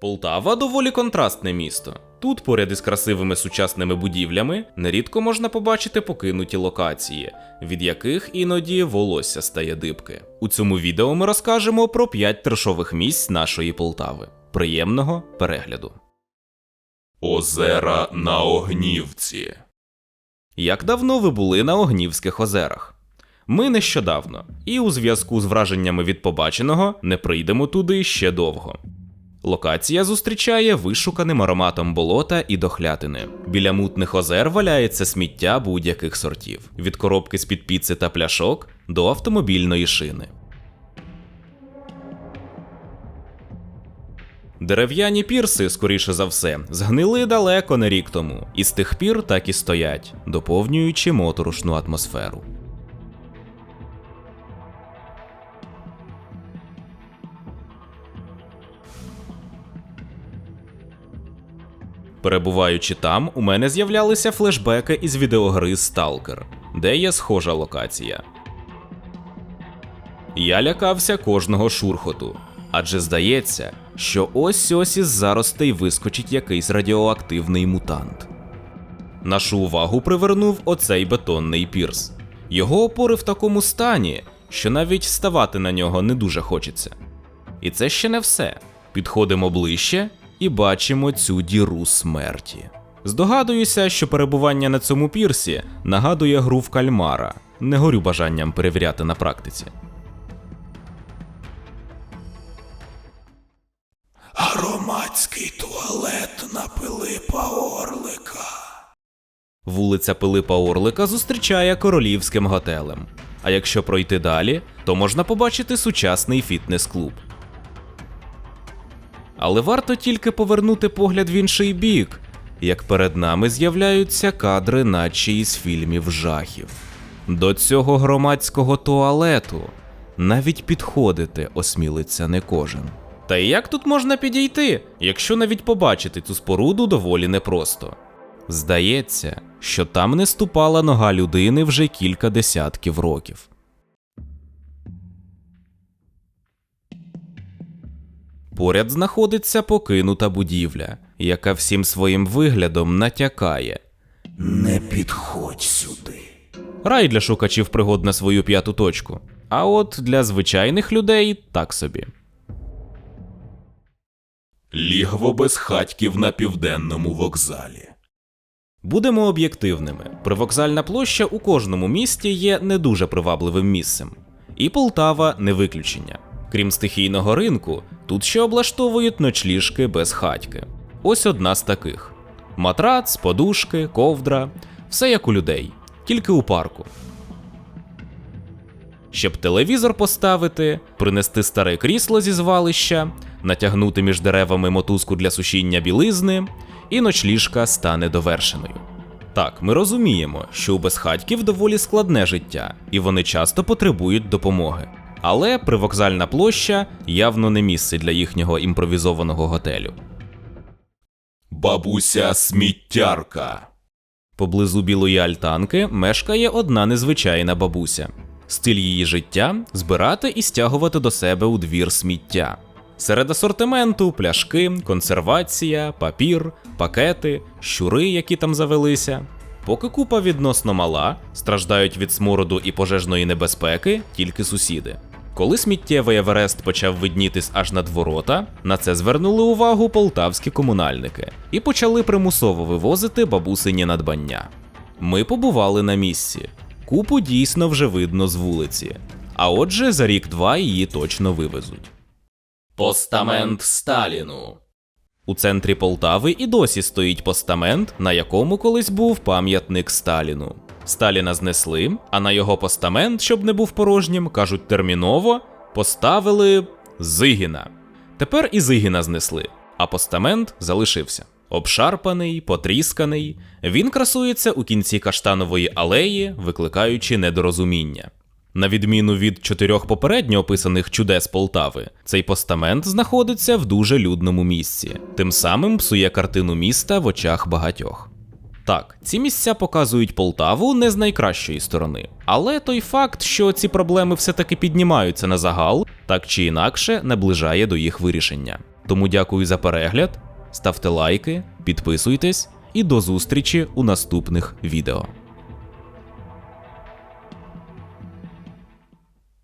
Полтава доволі контрастне місто. Тут, поряд із красивими сучасними будівлями, нерідко можна побачити покинуті локації, від яких іноді волосся стає дибки. У цьому відео ми розкажемо про 5 трешових місць нашої Полтави. Приємного перегляду. Озера на Огнівці. Як давно ви були на Огнівських озерах? Ми нещодавно, і у зв'язку з враженнями від побаченого не прийдемо туди ще довго. Локація зустрічає вишуканим ароматом болота і дохлятини. Біля мутних озер валяється сміття будь-яких сортів: від коробки з-під піци та пляшок до автомобільної шини. Дерев'яні пірси, скоріше за все, згнили далеко не рік тому, і з тих пір так і стоять, доповнюючи моторошну атмосферу. Перебуваючи там, у мене з'являлися флешбеки із відеогри Stalker, де є схожа локація. Я лякався кожного шурхоту, адже здається, що ось ось із заростей вискочить якийсь радіоактивний мутант. Нашу увагу привернув оцей бетонний пірс. Його опори в такому стані, що навіть ставати на нього не дуже хочеться. І це ще не все. Підходимо ближче і бачимо цю діру смерті. Здогадуюся, що перебування на цьому пірсі нагадує гру в кальмара. Не горю бажанням перевіряти на практиці. Громадський туалет на Пилипа Орлика. Вулиця Пилипа Орлика зустрічає королівським готелем. А якщо пройти далі, то можна побачити сучасний фітнес-клуб. Але варто тільки повернути погляд в інший бік, як перед нами з'являються кадри, наче із фільмів жахів. До цього громадського туалету навіть підходити осмілиться не кожен. Та і як тут можна підійти, якщо навіть побачити цю споруду доволі непросто? Здається, що там не ступала нога людини вже кілька десятків років. Поряд знаходиться покинута будівля, яка всім своїм виглядом натякає. Не підходь сюди. Рай для шукачів пригод на свою п'яту точку. А от для звичайних людей так собі. Лігво безхатьків на південному вокзалі. Будемо об'єктивними. Привокзальна площа у кожному місті є не дуже привабливим місцем. І Полтава не виключення. Крім стихійного ринку, тут ще облаштовують ночліжки без хатьки. Ось одна з таких: матрац, подушки, ковдра, все як у людей, тільки у парку. Щоб телевізор поставити, принести старе крісло зі звалища, натягнути між деревами мотузку для сушіння білизни, і ночліжка стане довершеною. Так, ми розуміємо, що у безхатьків доволі складне життя, і вони часто потребують допомоги. Але привокзальна площа явно не місце для їхнього імпровізованого готелю. Бабуся сміттярка. Поблизу білої альтанки мешкає одна незвичайна бабуся. Стиль її життя збирати і стягувати до себе у двір сміття. Серед асортименту пляшки, консервація, папір, пакети, щури, які там завелися. Поки купа відносно мала, страждають від смороду і пожежної небезпеки тільки сусіди. Коли сміттєвий Еверест почав виднітись аж над ворота, на це звернули увагу полтавські комунальники і почали примусово вивозити бабусині надбання. Ми побували на місці. Купу дійсно вже видно з вулиці. А отже, за рік-два її точно вивезуть. Постамент Сталіну. У центрі Полтави і досі стоїть постамент, на якому колись був пам'ятник Сталіну. Сталіна знесли, а на його постамент, щоб не був порожнім, кажуть терміново, поставили Зигіна. Тепер і Зигіна знесли, а постамент залишився. Обшарпаний, потрісканий, він красується у кінці каштанової алеї, викликаючи недорозуміння. На відміну від чотирьох попередньо описаних чудес Полтави, цей постамент знаходиться в дуже людному місці, тим самим псує картину міста в очах багатьох. Так, ці місця показують Полтаву не з найкращої сторони, але той факт, що ці проблеми все-таки піднімаються на загал, так чи інакше наближає до їх вирішення. Тому дякую за перегляд, ставте лайки, підписуйтесь і до зустрічі у наступних відео.